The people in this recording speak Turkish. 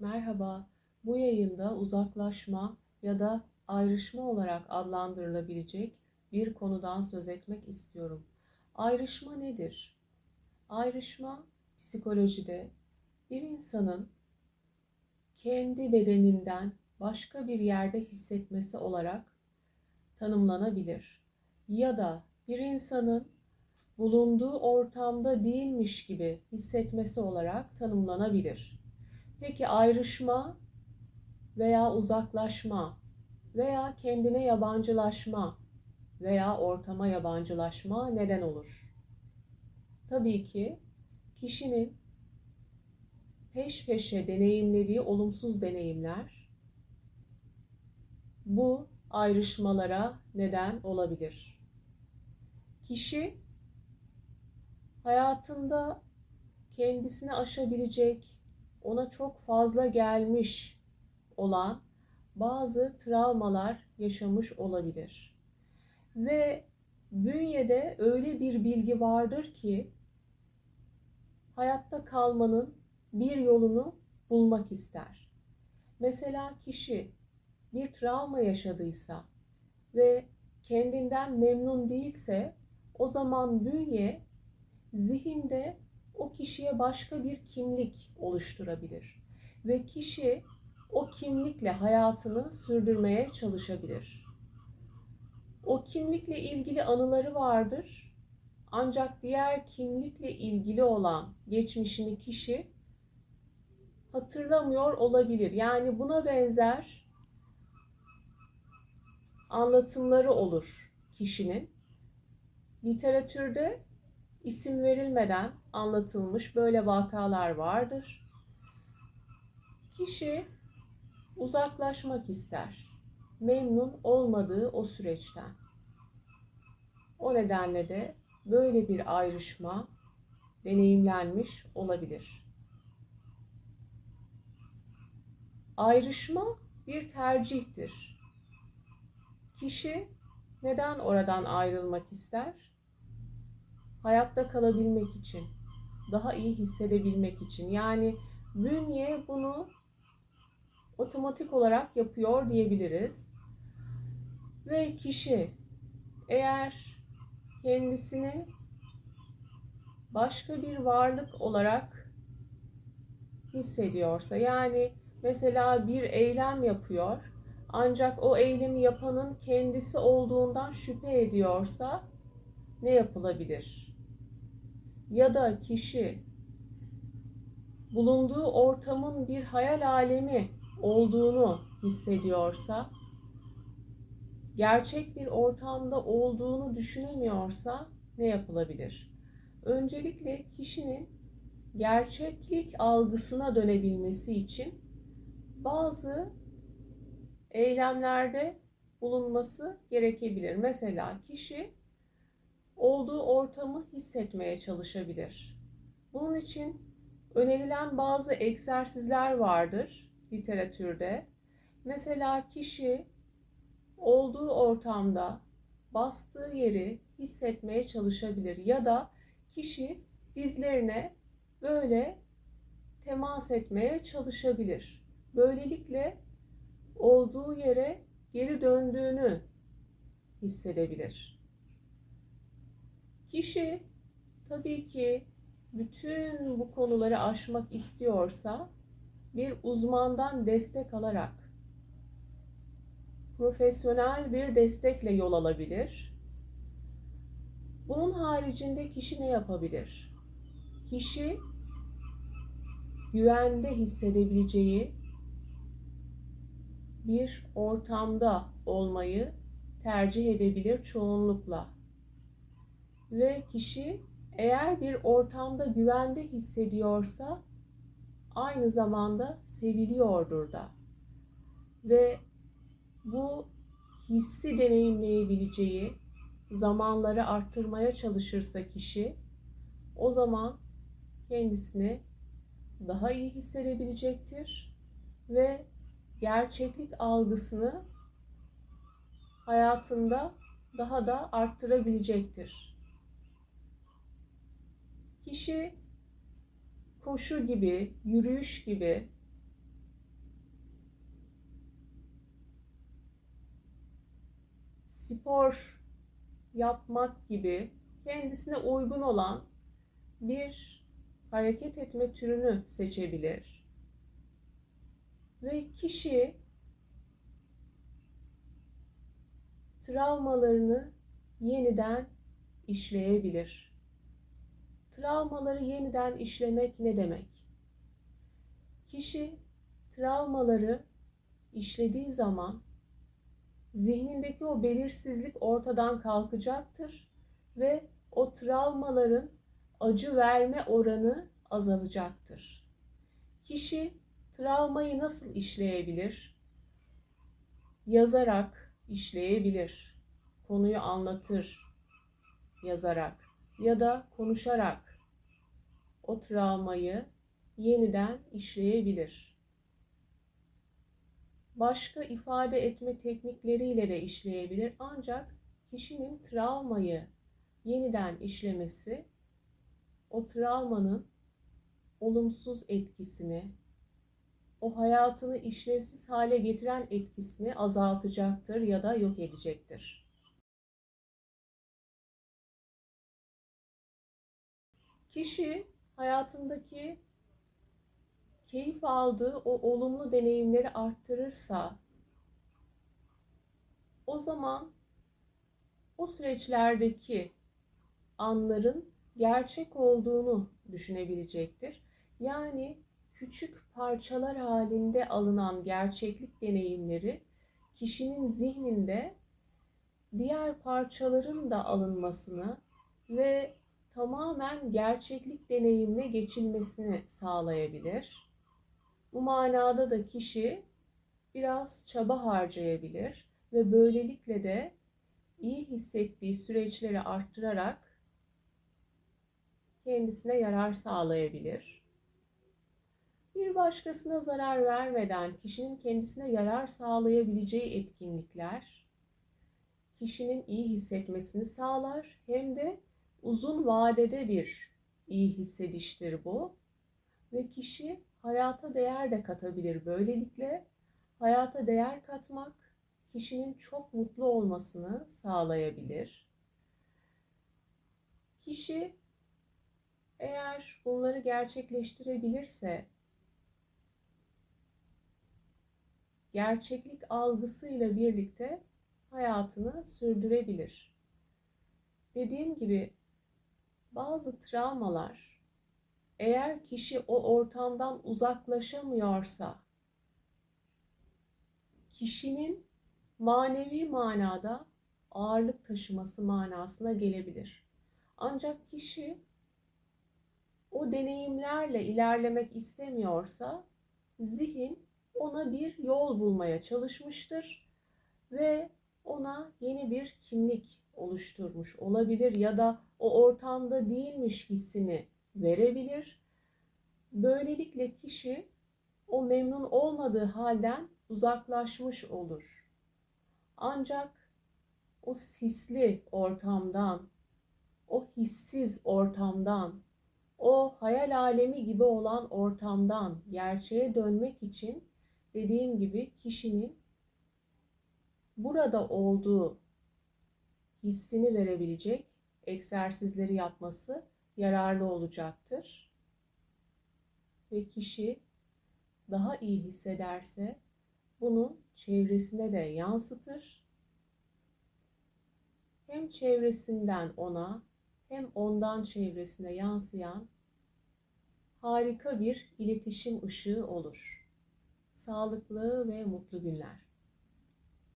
Merhaba, bu yayında uzaklaşma ya da ayrışma olarak adlandırılabilecek bir konudan söz etmek istiyorum. Ayrışma nedir? Ayrışma psikolojide bir insanın kendi bedeninden başka bir yerde hissetmesi olarak tanımlanabilir. Ya da bir insanın bulunduğu ortamda değilmiş gibi hissetmesi olarak tanımlanabilir. Peki ayrışma veya uzaklaşma veya kendine yabancılaşma veya ortama yabancılaşma neden olur? Tabii ki kişinin peş peşe deneyimlediği olumsuz deneyimler bu ayrışmalara neden olabilir. Kişi hayatında kendisini aşabilecek, ona çok fazla gelmiş olan bazı travmalar yaşamış olabilir. Ve bünyede öyle bir bilgi vardır ki hayatta kalmanın bir yolunu bulmak ister. Mesela kişi bir travma yaşadıysa ve kendinden memnun değilse o zaman bünye zihinde o kişiye başka bir kimlik oluşturabilir ve kişi o kimlikle hayatını sürdürmeye çalışabilir. O kimlikle ilgili anıları vardır. Ancak diğer kimlikle ilgili olan geçmişini kişi hatırlamıyor olabilir. Yani buna benzer anlatımları olur kişinin. Literatürde isim verilmeden anlatılmış böyle vakalar vardır. Kişi uzaklaşmak ister. Memnun olmadığı o süreçten. O nedenle de böyle bir ayrışma deneyimlenmiş olabilir. Ayrışma bir tercihtir. Kişi neden oradan ayrılmak ister? Hayatta kalabilmek için, daha iyi hissedebilmek için. Yani bünye bunu otomatik olarak yapıyor diyebiliriz. Ve kişi eğer kendisini başka bir varlık olarak hissediyorsa yani mesela bir eylem yapıyor ancak o eylemi yapanın kendisi olduğundan şüphe ediyorsa ne yapılabilir? Ya da kişi bulunduğu ortamın bir hayal alemi olduğunu hissediyorsa, gerçek bir ortamda olduğunu düşünemiyorsa ne yapılabilir? Öncelikle kişinin gerçeklik algısına dönebilmesi için bazı eylemlerde bulunması gerekebilir. Mesela kişi olduğu ortamı hissetmeye çalışabilir. Bunun için önerilen bazı egzersizler vardır literatürde. Mesela kişi olduğu ortamda bastığı yeri hissetmeye çalışabilir ya da kişi dizlerine böyle temas etmeye çalışabilir. Böylelikle olduğu yere geri döndüğünü hissedebilir. Kişi tabii ki bütün bu konuları aşmak istiyorsa bir uzmandan destek alarak profesyonel bir destekle yol alabilir. Bunun haricinde kişi ne yapabilir? Kişi güvende hissedebileceği bir ortamda olmayı tercih edebilir çoğunlukla ve kişi eğer bir ortamda güvende hissediyorsa aynı zamanda seviliyordur da. Ve bu hissi deneyimleyebileceği zamanları arttırmaya çalışırsa kişi o zaman kendisini daha iyi hissedebilecektir ve gerçeklik algısını hayatında daha da arttırabilecektir. Kişi koşu gibi, yürüyüş gibi spor yapmak gibi kendisine uygun olan bir hareket etme türünü seçebilir. Ve kişi travmalarını yeniden işleyebilir. Travmaları yeniden işlemek ne demek? Kişi travmaları işlediği zaman zihnindeki o belirsizlik ortadan kalkacaktır ve o travmaların acı verme oranı azalacaktır. Kişi travmayı nasıl işleyebilir? Yazarak işleyebilir. Konuyu anlatır yazarak ya da konuşarak o travmayı yeniden işleyebilir. Başka ifade etme teknikleriyle de işleyebilir ancak kişinin travmayı yeniden işlemesi o travmanın olumsuz etkisini, o hayatını işlevsiz hale getiren etkisini azaltacaktır ya da yok edecektir. Kişi hayatındaki keyif aldığı o olumlu deneyimleri arttırırsa o zaman o süreçlerdeki anların gerçek olduğunu düşünebilecektir. Yani küçük parçalar halinde alınan gerçeklik deneyimleri kişinin zihninde diğer parçaların da alınmasını ve tamamen gerçeklik deneyimine geçilmesini sağlayabilir. Bu manada da kişi biraz çaba harcayabilir ve böylelikle de iyi hissettiği süreçleri arttırarak kendisine yarar sağlayabilir. Bir başkasına zarar vermeden kişinin kendisine yarar sağlayabileceği etkinlikler kişinin iyi hissetmesini sağlar hem de uzun vadede bir iyi hissediştir bu ve kişi hayata değer de katabilir böylelikle. Hayata değer katmak kişinin çok mutlu olmasını sağlayabilir. Kişi eğer bunları gerçekleştirebilirse gerçeklik algısıyla birlikte hayatını sürdürebilir. Dediğim gibi bazı travmalar eğer kişi o ortamdan uzaklaşamıyorsa kişinin manevi manada ağırlık taşıması manasına gelebilir. Ancak kişi o deneyimlerle ilerlemek istemiyorsa zihin ona bir yol bulmaya çalışmıştır ve ona yeni bir kimlik oluşturmuş olabilir ya da o ortamda değilmiş hissini verebilir. Böylelikle kişi o memnun olmadığı halden uzaklaşmış olur. Ancak o sisli ortamdan, o hissiz ortamdan, o hayal alemi gibi olan ortamdan gerçeğe dönmek için dediğim gibi kişinin burada olduğu hissini verebilecek egzersizleri yapması yararlı olacaktır. Ve kişi daha iyi hissederse bunu çevresine de yansıtır. Hem çevresinden ona hem ondan çevresine yansıyan harika bir iletişim ışığı olur. Sağlıklı ve mutlu günler.